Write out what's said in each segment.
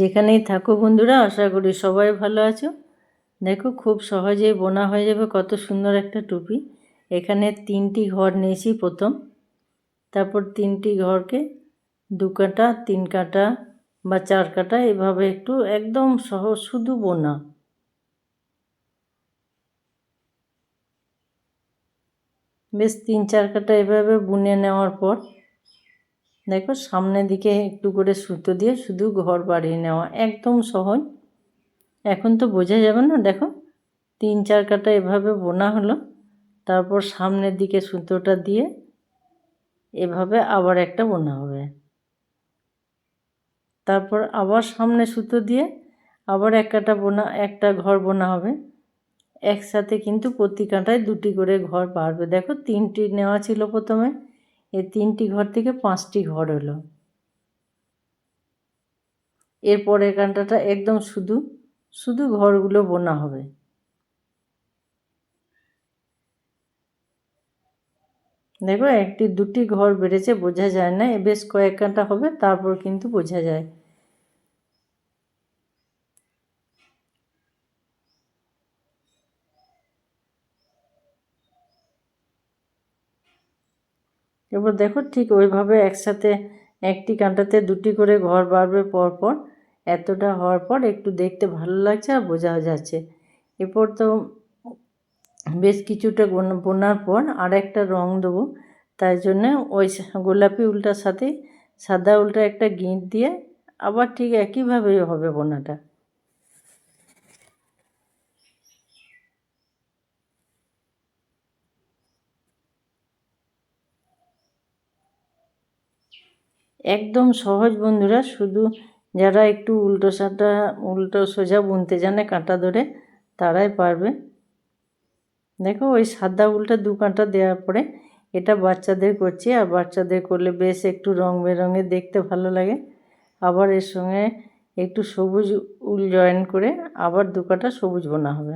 যেখানেই থাকো বন্ধুরা, আশা করি সবাই ভালো আছো। দেখো খুব সহজেই বোনা হয়ে যাবে কত সুন্দর একটা টুপি। এখানে তিনটি ঘর নিয়েছি প্রথম। তারপর তিনটি ঘরকে দু কাটা, তিন কাটা বা চার কাটা, এভাবে একটু একদম সহজ শুধু বোনা। বেশ তিন চার কাটা এভাবে বুনে নেওয়ার পর দেখো সামনের দিকে একটু করে সুতো দিয়ে শুধু ঘর বাড়িয়ে নেওয়া, একদম সহজ। এখন তো বোঝা যাবে না, দেখো তিন চার কাটা এভাবে বোনা হলো, তারপর সামনের দিকে সুতোটা দিয়ে এভাবে আবার একটা বোনা হবে। তারপর আবার সামনে সুতো দিয়ে আবার এক কাটা বোনা, একটা ঘর বোনা হবে। একসাথে কিন্তু প্রতি কাঁটায় দুটি করে ঘর বাড়বে। দেখো তিনটি নেওয়া ছিল প্রথমে। এই তিনটি ঘর থেকে পাঁচটি ঘর হলো। এরপরের কান্টাটা একদম শুধু শুধু ঘরগুলো বোনা হবে। দেখো, একটি, দুটি ঘর বেড়েছে, বোঝা যায় না, বেশ কয়েক কাঁটা হবে, তারপর কিন্তু বোঝা যায়। এবার দেখো ঠিক ওইভাবে একসাথে একটি কাঁটাতে দুটি করে ঘর বাড়বে পরপর। এতটা হওয়ার পর একটু দেখতে ভালো লাগছে আর বোঝা যাচ্ছে। এরপর তো বেশ কিছুটা বোনার পর আর একটা রঙ দেবো। তাই জন্য ওই গোলাপি উল্টার সাথে সাদা উল্টা একটা গিঁট দিয়ে আবার ঠিক একইভাবেই হবে বোনাটা। একদম সহজ বন্ধুরা, শুধু যারা একটু উল্টো সাটা উল্টো সোজা বুনতে জানে কাঁটা ধরে, তারাই পারবে। দেখো, ওই সাদা উল্টা দু কাঁটা দেওয়ার পরে এটা বাচ্চাদের করছি, আর বাচ্চাদের করলে বেশ একটু রং বেরঙে দেখতে ভালো লাগে। আবার এর সঙ্গে একটু সবুজ উল জয়েন করে আবার দু কাটা সবুজ বোনা হবে।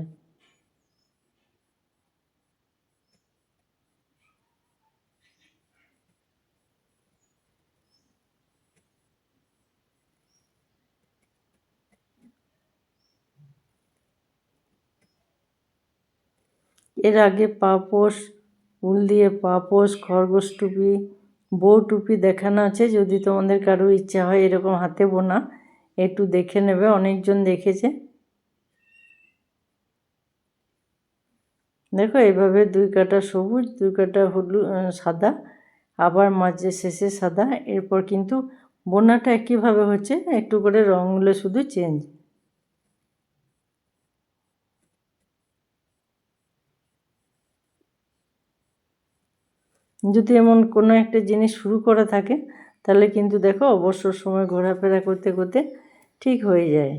এর আগে পাপোশ, উল দিয়ে পাপোশ, খরগোশ টুপি, বউ টুপি দেখানো আছে। যদি তোমাদের কারও ইচ্ছা হয় এরকম হাতে বোনা, একটু দেখে নেবে। অনেকজন দেখেছে। দেখো এইভাবে দুই কাটা সবুজ, দুই কাটা হলুদ সাদা, আবার মাঝে শেষে সাদা। এরপর কিন্তু বোনাটা একইভাবে হচ্ছে। একটু করে রঙগুলো শুধু চেঞ্জ যদি এমন কোনো একটা জিনিস শুরু করা থাকে, তাহলে কিন্তু দেখো অবসর সময় ঘোরাফেরা করতে করতে ঠিক হয়ে যায়।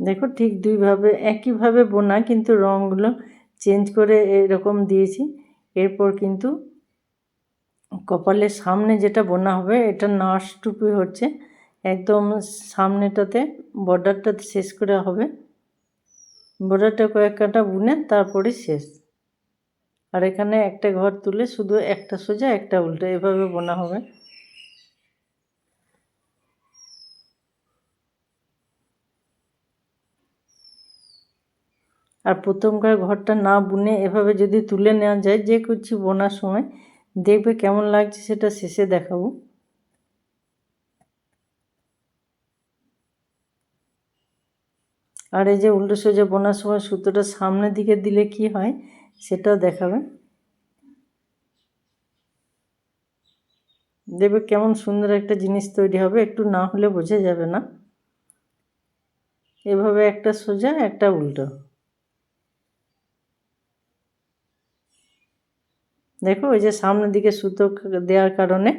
দেখো ঠিক দুইভাবে, একইভাবে বোনা, কিন্তু রঙগুলো চেঞ্জ করে এরকম দিয়েছি। এরপর কিন্তু কপালের সামনে যেটা বোনা হবে, এটা নার্স টুপি হচ্ছে। একদম সামনেটাতে বর্ডারটা শেষ করে হবে। বর্ডারটা কয়েক কাটা বুনে তারপরে শেষ। আর এখানে একটা ঘর তুলে শুধু একটা সোজা, একটা উল্টো, এভাবে বোনা হবে। আর প্রথমকার ঘরটা না বুনে এভাবে যদি তুলে নেওয়া যায়, যে কিছু বোনার সময় দেখবে কেমন লাগছে সেটা শেষে দেখাবো। আর এই যে উল্টো সোজা বোনার সময় সুতোটা সামনের দিকে দিলে কি হয় সেটাও দেখাবে দেখবে কেমন সুন্দর একটা জিনিস তৈরি হবে, একটু না হলে বোঝা যাবে না। এভাবে একটা সোজা, একটা উল্টো। দেখো, ওই যে সামনের দিকে সুতো দেওয়ার কারণে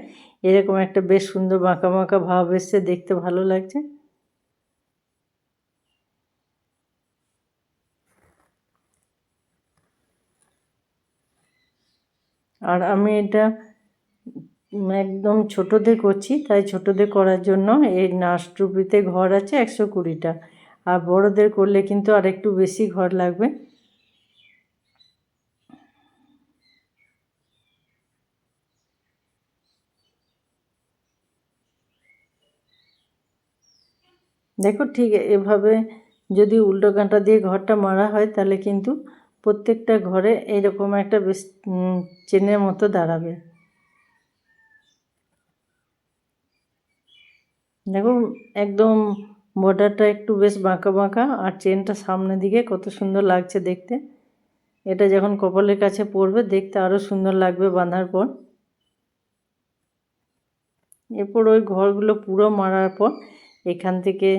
এরকম একটা বেশ সুন্দর বাঁকা বাঁকা ভাব এসছে, দেখতে ভালো লাগছে। আর আমি এটা একদম ছোটোদের করছি, তাই ছোটোদের করার জন্য এই নাচ টুপিতে ঘর আছে একশো কুড়িটা। আর বড়দের করলে কিন্তু আর একটু বেশি ঘর লাগবে। দেখো ঠিক এভাবে যদি উল্টো কাঁটা দিয়ে ঘরটা মারা হয়, তাহলে কিন্তু প্রত্যেকটা ঘরে এইরকম একটা বেশ চেনের মতো দাঁড়াবে। দেখো একদম বর্ডারটা একটু বেশ বাঁকা বাঁকা, আর চেনটা সামনের দিকে কত সুন্দর লাগছে দেখতে। এটা যখন কপালের কাছে পড়বে, দেখতে আরও সুন্দর লাগবে বাঁধার পর। এরপর ওই ঘরগুলো পুরো মারার পর এখান থেকে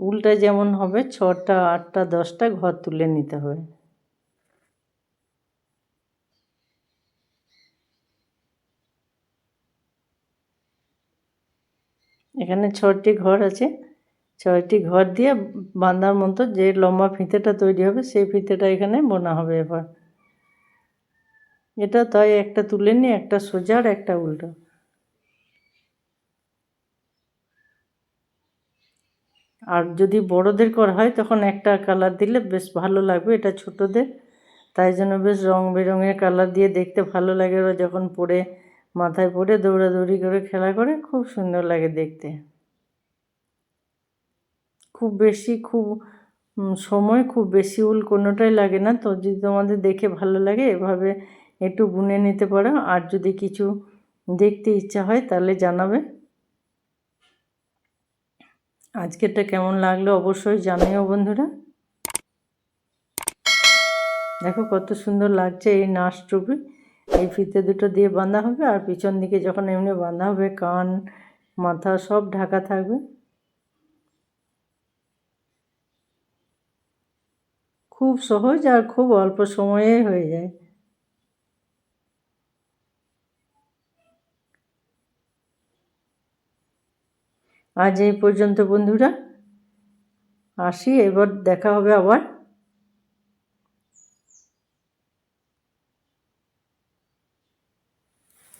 উল্টা যেমন হবে, ছটা, আটটা, দশটা ঘর তুলে নিতে হবে। এখানে ছটি ঘর আছে। ছয়টি ঘর দিয়ে বাঁধার মতো যে লম্বা ফিতেটা তৈরি হবে, সেই ফিতেটা এখানে বোনা হবে এবার। এটা তাই একটা তুলে নিয়ে, একটা সোজা আর একটা উল্টো। আর যদি বড়দের করা হয়, তখন একটা কালার দিলে বেশ ভালো লাগবে, এটা ছোটদের। তাই জন্য বেশ রং বেরঙের কালার দিয়ে দেখতে ভালো লাগে ওরা যখন পরে মাথায় পরে দৌড়াদৌড়ি করে, খেলা করে, খুব সুন্দর লাগে দেখতে। খুব বেশি, খুব সময় খুব বেশি উল কোনোটাই লাগে না। তো যদি তোমাদের দেখে ভালো লাগে, এভাবে একটু বুনে নিতে পারো। আর যদি কিছু দেখতে ইচ্ছা হয়, তাহলে জানাবে। আজকেরটা কেমন লাগল অবশ্যই জানিও বন্ধুরা। দেখো কত সুন্দর লাগছে এই নাচ টুপি। এই ফিতে দুটো দিয়ে বাঁধা হবে আর পিছন দিকে যখন এমনি বাঁধা হবে, কান, মাথা সব ঢাকা থাকবে। খুব সহজ আর খুব অল্প সময়ে হয়ে যায়। আজ এই পর্যন্ত বন্ধুরা। আসি এবার দেখা হবে আবার।